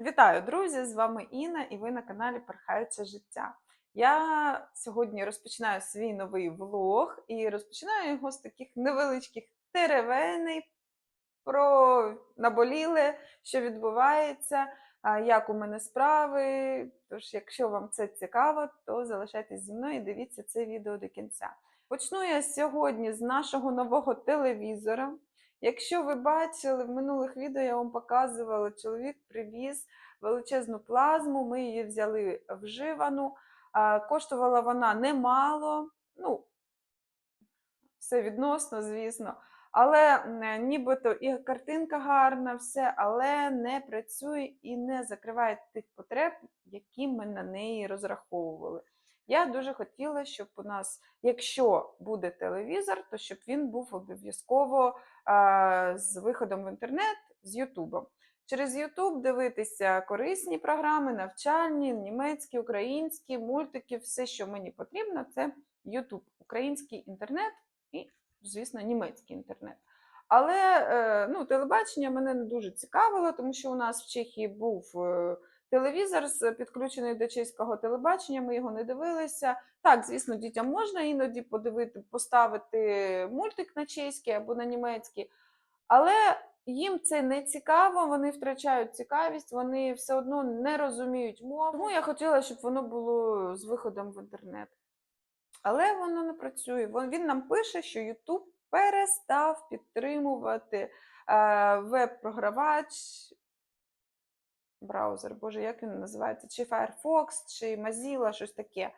Вітаю, друзі! З вами Інна, і ви на каналі Перхаюче життя. Я сьогодні розпочинаю свій новий влог і розпочинаю його з таких невеличких теревеней про наболіле, що відбувається, як у мене справи. Тож, якщо вам це цікаво, то залишайтесь зі мною і дивіться це відео до кінця. Почну я сьогодні з нашого нового телевізора. Якщо ви бачили в минулих відео, я вам показувала, чоловік привіз величезну плазму, ми її взяли вживану. Коштувала вона немало, ну, все відносно, звісно. Але нібито і картинка гарна, все, але не працює і не закриває тих потреб, які ми на неї розраховували. Я дуже хотіла, щоб у нас, якщо буде телевізор, то щоб він був обов'язково з виходом в інтернет з Ютубом. Через Ютуб дивитися корисні програми, навчальні, німецькі, українські, мультики, все, що мені потрібно, це Ютуб, український інтернет і, звісно, німецький інтернет. Але е, ну, телебачення мене не дуже цікавило, тому що у нас в Чехії був е, телевізор з- підключений до чеського телебачення, ми його не дивилися. Так, звісно, дітям можна іноді подивити, поставити мультик на чеський або на німецький, але їм це не цікаво, вони втрачають цікавість, вони все одно не розуміють мову. Тому я хотіла, щоб воно було з виходом в інтернет. Але воно не працює. Він нам пише, що YouTube перестав підтримувати е, веб-програвач, браузер, боже, як він називається? Чи Firefox, чи Mozilla, щось таке.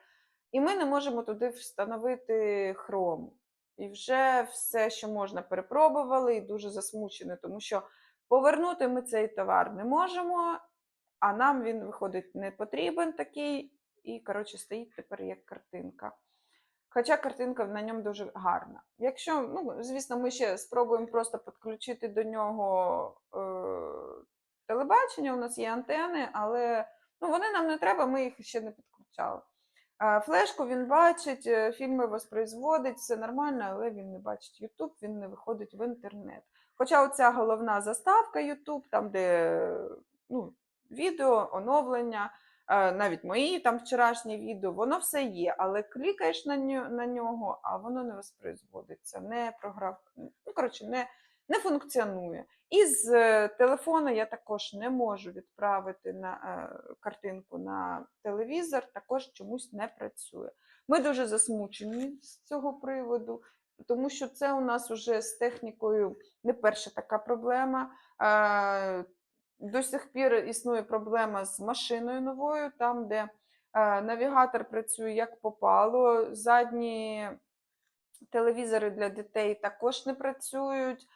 І ми не можемо туди встановити Chrome. І вже все, що можна, перепробували, і дуже засмучені, тому що повернути ми цей товар не можемо, а нам він виходить не потрібен такий, і, коротше, стоїть тепер як картинка. Хоча картинка на ньому дуже гарна. Якщо, ну, звісно, ми ще спробуємо просто підключити до нього е, телебачення, у нас є антени, але ну, вони нам не треба, ми їх ще не підключали. Флешку він бачить, е, фільми воспроизводить, все нормально, але він не бачить YouTube, він не виходить в інтернет. Хоча оця головна заставка YouTube, там, де ну, відео, оновлення, навіть мої там вчорашні відео, воно все є, але клікаєш на на нього, а воно не воспроизводиться, не програв, ну, коротше, не, не функціонує. І з е, телефона я також не можу відправити на е, картинку на телевізор, також чомусь не працює. Ми дуже засмучені з цього приводу, тому що це у нас вже з технікою не перша така проблема. Е, До сих пір існує проблема з машиною новою, там, де навігатор працює як попало, задні телевізори для дітей також не працюють,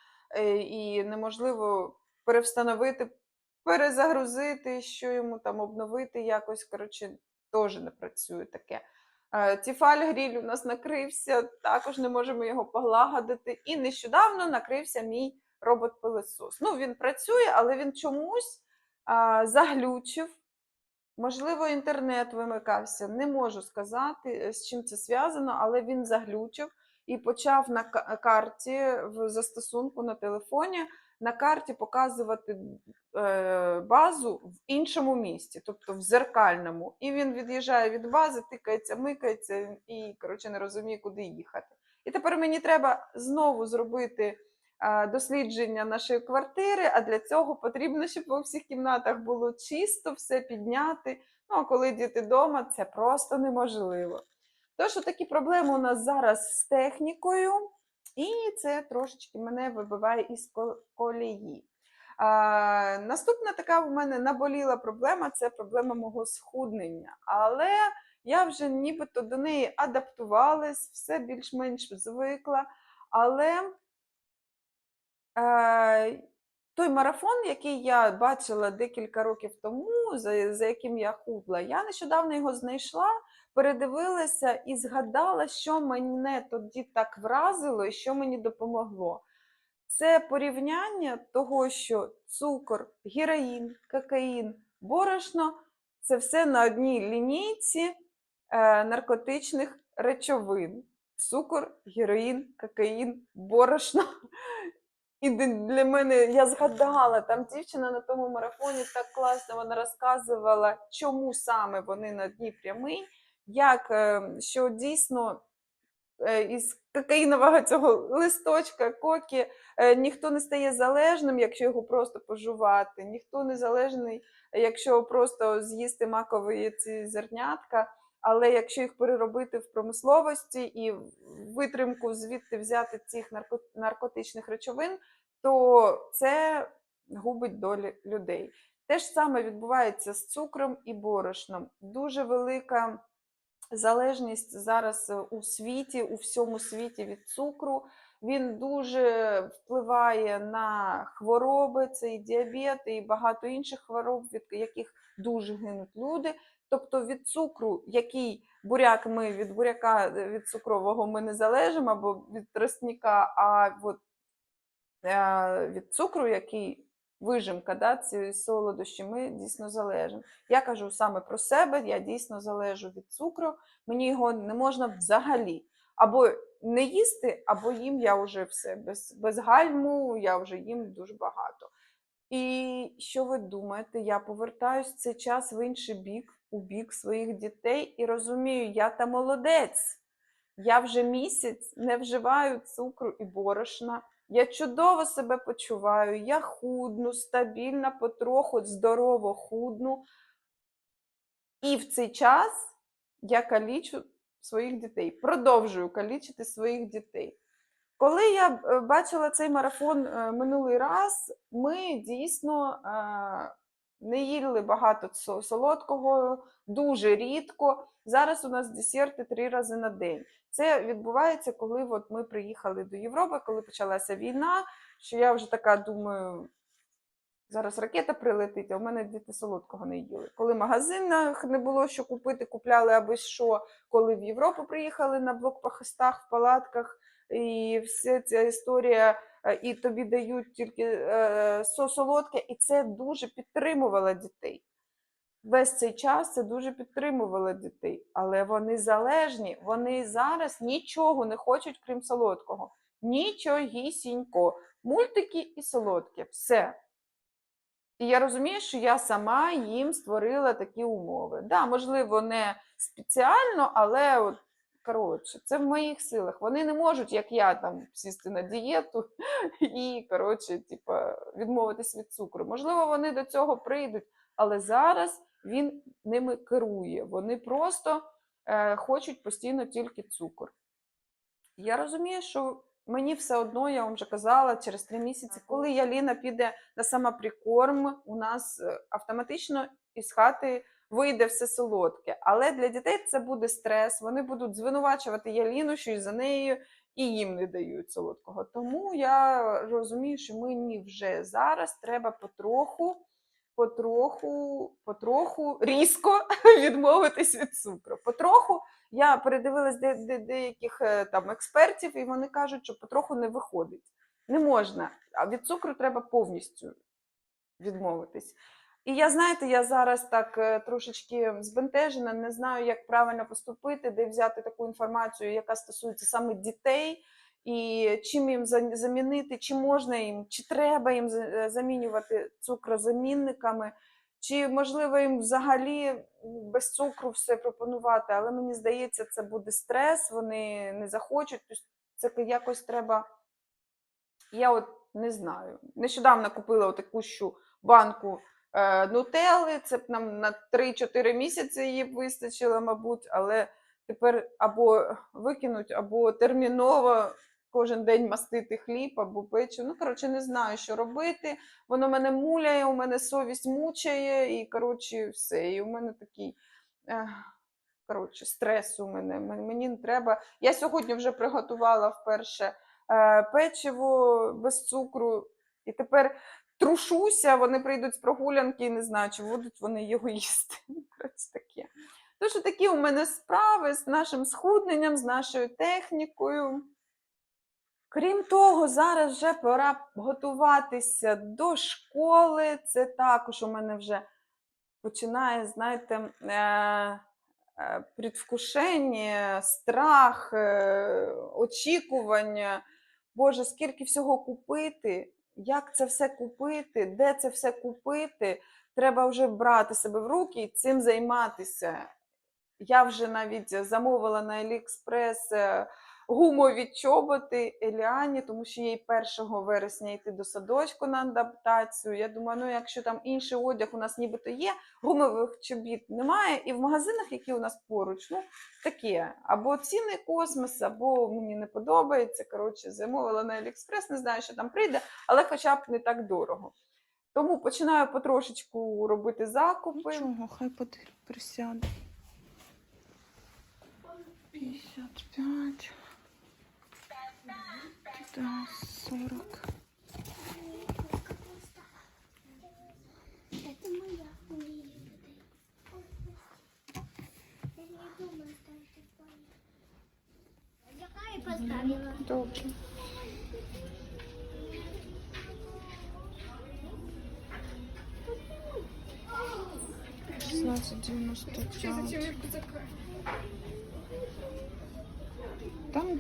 і неможливо перевстановити, перезагрузити, що йому там обновити якось. Коротше, теж не працює таке. Е, Тіфаль гріль у нас накрився, також не можемо його полагодити. І нещодавно накрився мій робот-пилесос. Ну, він працює, але він чомусь а, заглючив. Можливо, інтернет вимикався, не можу сказати, е, з чим це зв'язано, але він заглючив і почав на карті в застосунку на телефоні на карті показувати е, базу в іншому місці, тобто в зеркальному. І він від'їжджає від бази, тикається, микається і коротше не розуміє, куди їхати. І тепер мені треба знову зробити е, дослідження нашої квартири, а для цього потрібно, щоб у всіх кімнатах було чисто, все підняти. Ну, а коли діти вдома, це просто неможливо. Тож, такі проблеми у нас зараз з технікою, і це трошечки мене вибиває із ко- колії. А, наступна така в мене наболіла проблема це проблема мого схуднення. Але я вже нібито до неї адаптувалась, все більш-менш звикла. Але е, той марафон, який я бачила декілька років тому, за, за яким я худла, я нещодавно його знайшла, передивилася і згадала, що мене тоді так вразило і що мені допомогло. Це порівняння того, що цукор, героїн, кокаїн, борошно це все на одній лінійці е, наркотичних речовин. Цукор, героїн, кокаїн, борошно. І для мене я згадала, там дівчина на тому марафоні так класно вона розказувала, чому саме вони на дні прямий, як е, що дійсно е, із кокаїнового цього листочка кокі е, ніхто не стає залежним, якщо його просто пожувати, ніхто не залежний, якщо просто з'їсти макові ці зернятка. Але якщо їх переробити в промисловості і витримку звідти взяти цих нарко- наркотичних речовин, то це губить долі людей. Те ж саме відбувається з цукром і борошном. Дуже велика залежність зараз у світі, у всьому світі від цукру. Він дуже впливає на хвороби, це і діабет, і багато інших хвороб, від яких дуже гинуть люди. Тобто від цукру, який буряк ми від буряка е, від цукрового ми не залежимо, або від тростника, а от, е, від цукру, який вижимка, да, ці солодощі, ми дійсно залежимо. Я кажу саме про себе, я дійсно залежу від цукру, мені його не можна взагалі. Або не їсти, або їм я вже все. Без, без гальму я вже їм дуже багато. І що ви думаєте? Я повертаюсь цей час в інший бік, у бік своїх дітей, і розумію, я та молодець. Я вже місяць не вживаю цукру і борошна. Я чудово себе почуваю, я худну, стабільно, потроху, здорово худну. І в цей час я калічу своїх дітей, продовжую калічити своїх дітей. Коли я е, бачила цей марафон е, минулий раз, ми дійсно е, не їли багато солодкого, дуже рідко. Зараз у нас десерти три рази на день. Це відбувається, коли от ми приїхали до Європи, коли почалася війна, що я вже така думаю, зараз ракета прилетить, а в мене діти солодкого не їли. Коли в магазинах не було що купити, купляли аби що, коли в Європу приїхали на блокпостах, в палатках, і вся ця історія, е, і тобі дають тільки е, солодке, і це дуже підтримувало дітей. Весь цей час це дуже підтримувало дітей, але вони залежні, вони зараз нічого не хочуть, крім солодкого. Нічогісінько. Мультики і солодке. Все. І я розумію, що я сама їм створила такі умови. Да, можливо, не спеціально, але от, коротше, це в моїх силах. Вони не можуть, як я, там сісти на дієту і коротше, типа, відмовитись від цукру. Можливо, вони до цього прийдуть, але зараз він ними керує. Вони просто е, хочуть постійно тільки цукор. Я розумію, що мені все одно, я вам вже казала, через три місяці, коли Яліна піде на самоприкорм, у нас е, автоматично із хати вийде все солодке. Але для дітей це буде стрес. Вони будуть звинувачувати Яліну, що із-за неї і їм не дають солодкого. Тому я розумію, що мені вже зараз треба потроху. Потроху, потроху різко відмовитись від цукру. Потроху я передивилась де, де, деяких е, там експертів, і вони кажуть, що потроху не виходить. Не можна. А від цукру треба повністю відмовитись. І я, знаєте, я зараз так е, трошечки збентежена, не знаю, як правильно поступити, де взяти таку інформацію, яка стосується саме дітей, і чим їм за- замінити, чи можна їм, чи треба їм за- замінювати цукрозамінниками, чи можливо їм взагалі без цукру все пропонувати. Але мені здається, це буде стрес, вони не захочуть. Тобто Це якось треба. Я от не знаю. Нещодавно купила таку щу банку е, нутелли, це б нам на 3-4 місяці її вистачило, мабуть, але тепер або викинуть, або терміново кожен день мастити хліб або печу. Ну, коротше, не знаю, що робити. Воно мене муляє, у мене совість мучає, і коротше, все. І у мене такий. Е, Коротше, стрес у мене. Мені не треба. Я сьогодні вже приготувала вперше е, печиво без цукру, і тепер трушуся, вони прийдуть з прогулянки і не знаю, чи будуть вони його їсти. Таке. Тож такі у мене справи з нашим схудненням, з нашою технікою. Крім того, зараз вже пора готуватися до школи. Це також у мене вже починає, знаєте, е, е, предвкушення, страх, е, очікування. Боже, скільки всього купити, як це все купити, де це все купити. Треба вже брати себе в руки і цим займатися. Я вже навіть замовила на AliExpress гумові чоботи Еліані, тому що їй 1 вересня йти до садочку на адаптацію. Я думаю, ну якщо там інший одяг у нас нібито є, гумових чобіт немає, і в магазинах, які у нас поруч, ну таке. Або ціни космос, або мені не подобається. Коротше, замовила на AliExpress, не знаю, що там прийде, але хоча б не так дорого. Тому починаю потрошечку робити закупи. Нічого, хай присяде. 55. 340. Добре. Шестнадцать девяносто пять.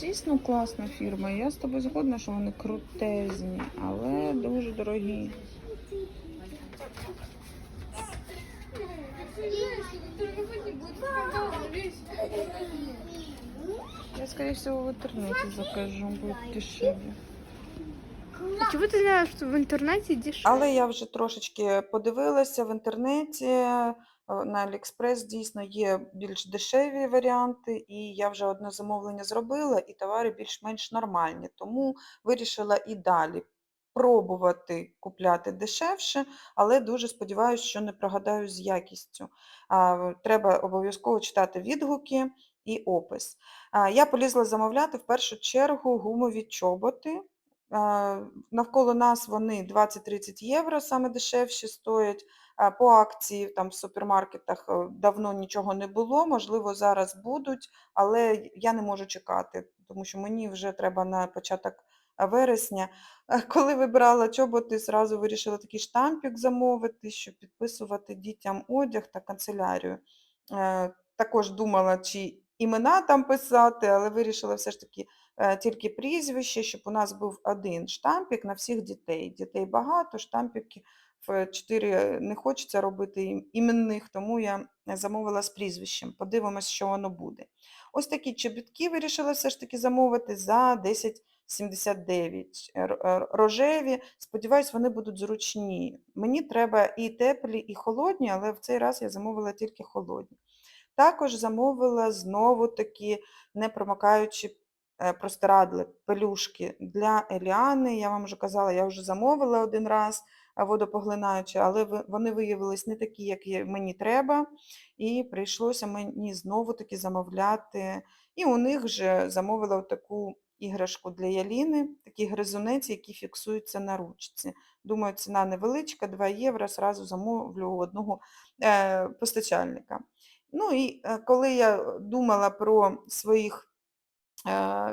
Дійсно класна фірма. Я з тобою згодна, що вони крутезні, але дуже дорогі. Я, скорее всего, в интернете закажу, будет дешевле. А чего ты знаешь, что в интернете дешевле? Але я вже трошечки подивилася в інтернеті. Е, На AliExpress дійсно є більш дешеві варіанти, і я вже одне замовлення зробила, і товари більш-менш нормальні. Тому вирішила і далі пробувати купляти дешевше, але дуже сподіваюся, що не прогадаю з якістю. Треба обов'язково читати відгуки і опис. Я полізла замовляти в першу чергу гумові чоботи. Навколо нас вони 20-30 євро, саме дешевші стоять. По акції там в супермаркетах е, давно нічого не було, можливо, зараз будуть, але я не можу чекати, тому що мені вже треба на початок е, вересня. Коли вибирала чоботи, зразу вирішила такий штампік замовити, щоб підписувати дітям одяг та канцелярію. Е, Також думала, чи імена там писати, але вирішила все ж таки тільки прізвище, щоб у нас був один штампік на всіх дітей. Дітей багато, штампіки в 4 не хочеться робити іменних, тому я замовила з прізвищем. Подивимось, що воно буде. Ось такі чобітки вирішила все ж таки замовити за 10,79 р- р- рожеві. Сподіваюсь, вони будуть зручні. Мені треба і теплі, і холодні, але в цей раз я замовила тільки холодні. Також замовила знову такі непромокаючі е, простирадли, пелюшки для Еліани. Я вам вже казала, я вже замовила один раз е, водопоглинаючі, але вони виявились не такі, як мені треба, і прийшлося мені знову таки замовляти. І у них же замовила таку іграшку для Яліни, такий гризунець, який фіксується на ручці. Думаю, ціна невеличка, 2 євро, зразу замовлю у одного е, постачальника. Ну і е, коли я думала про своїх е,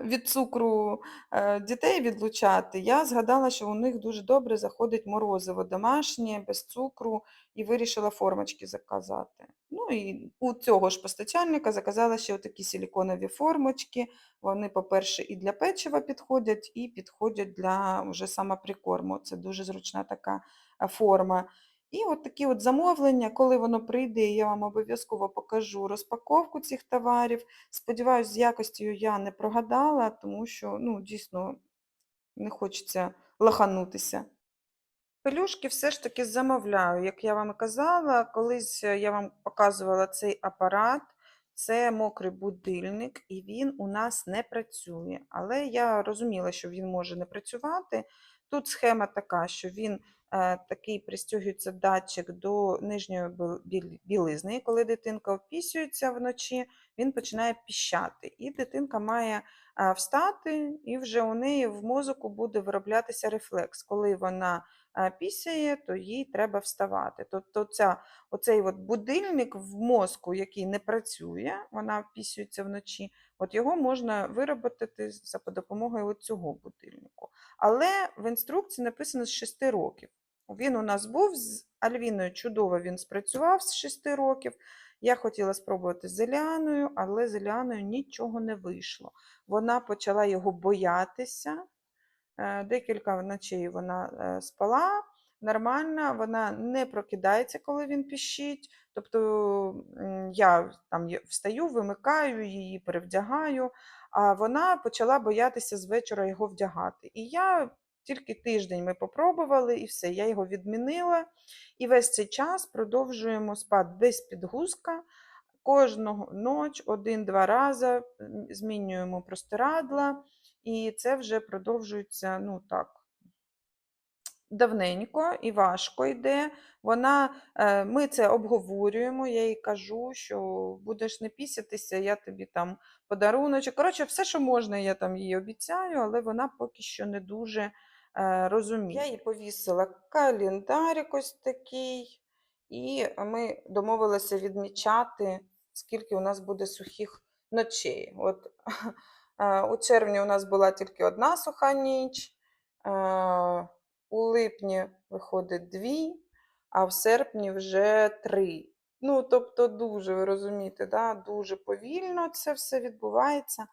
від цукру е, дітей відлучати, я згадала, що у них дуже добре заходить морозиво домашнє, без цукру, і вирішила формочки заказати. Ну і у цього ж постачальника заказала ще такі силіконові формочки. Вони, по-перше, і для печива підходять, і підходять для вже саме. Це дуже зручна така е, форма. І от такі от замовлення, коли воно прийде, я вам обов'язково покажу розпаковку цих товарів. Сподіваюсь, з якостю я не прогадала, тому що ну, дійсно не хочеться лаханутися. Пелюшки все ж таки замовляю. Як я вам і казала, колись е, я вам показувала цей апарат. Це мокрий будильник, і він у нас не працює. Але я розуміла, що він може не працювати. Тут схема така, що він такий пристюгується датчик до нижньої білизни. Коли дитинка впісюється вночі, він починає піщати. І дитинка має е, встати, і вже у неї в мозоку буде вироблятися рефлекс. Коли вона е, пісяє, то їй треба вставати. Тобто ця, оцей от будильник в мозку, який не працює, вона впісюється вночі, от його можна виробити за допомогою цього будильнику. Але в інструкції написано з 6 років. Він у нас був з Альвіною чудово він спрацював з 6 років. Я хотіла спробувати з Еліаною, але з Еліаною нічого не вийшло. Вона почала його боятися, Декілька ночей вона е, спала нормально, вона не прокидається, коли він піщить. Тобто я там встаю, вимикаю її, перевдягаю, а вона почала боятися з вечора його вдягати. І я тільки тиждень ми попробували, і все, я його відмінила. І весь цей час продовжуємо спати без підгузка. Кожного ніч один-два рази змінюємо простирадла, і це вже продовжується, ну так, давненько і важко йде. Вона, е, ми це обговорюємо, я їй кажу, що будеш не пісятися, я тобі там подаруночок. Коротше, все, що можна, я там їй обіцяю, але вона поки що не дуже е, розуміє. Я їй повісила календарик ось такий, і ми домовилися відмічати, скільки у нас буде сухих ночей. От е, у червні у нас була тільки одна суха ніч. е, у липні виходить дві, а в серпні вже три. Ну, тобто, дуже, ви розумієте, да? дуже повільно це все відбувається.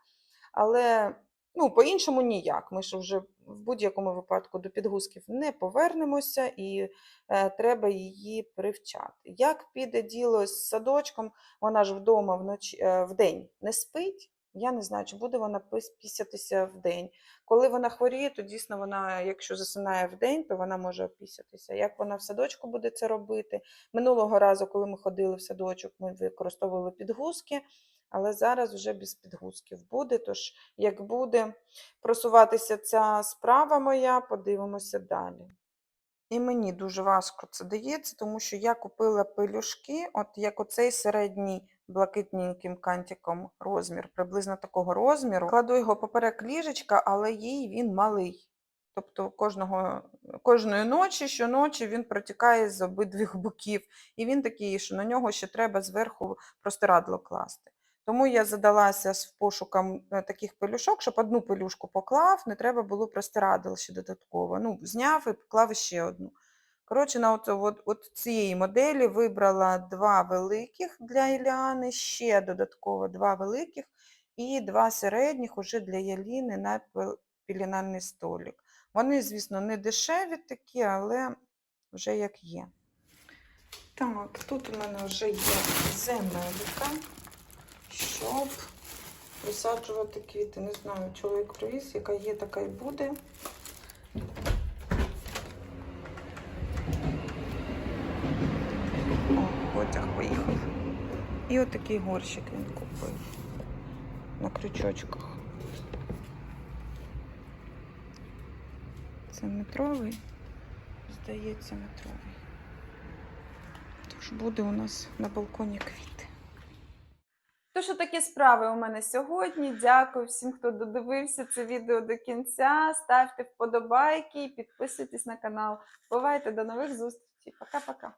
Але ну, по-іншому ніяк. Ми ж вже в будь-якому випадку до підгузків не повернемося і е, треба її привчати. Як піде діло з садочком, вона ж вдома вночі, е, вдень не спить. Я не знаю, чи буде вона пісятися вдень. Коли вона хворіє, то дійсно вона, якщо засинає вдень, то вона може опісятися. Як вона в садочку буде це робити? Минулого разу, коли ми ходили в садочок, ми використовували підгузки, але зараз вже без підгузків буде. Тож, як буде просуватися ця справа моя, подивимося далі. І мені дуже важко це дається, тому що я купила пелюшки, от як оцей середній блакитненьким кантиком розмір, приблизно такого розміру. Кладу його поперек ліжечка, але їй він малий. Тобто кожного, кожної ночі, щоночі він протікає з обидвих боків. І він такий, що на нього ще треба зверху простирадло класти. Тому я задалася з пошуком е, таких пелюшок, щоб одну пелюшку поклав, не треба було простирадл ще додатково. Ну, зняв і поклав ще одну. Коротше, на от, от, от цієї моделі вибрала два великих для Іліани, ще додатково два великих і два середніх уже для Яліни на пеленальний столик. Вони, звісно, не дешеві такі, але вже як є. Так, тут у мене вже є земелька, щоб висаджувати квіти. Не знаю, чоловік привіз, яка є, така і буде. І отакий горщик він купив на крючочках. Це метровий, здається, метровий. Тож буде у нас на балконі квіти. То, що такі справи у мене сьогодні. Дякую всім, хто додивився це відео до кінця. Ставте вподобайки і підписуйтесь на канал. Бувайте до нових зустрічей. Пока-пока.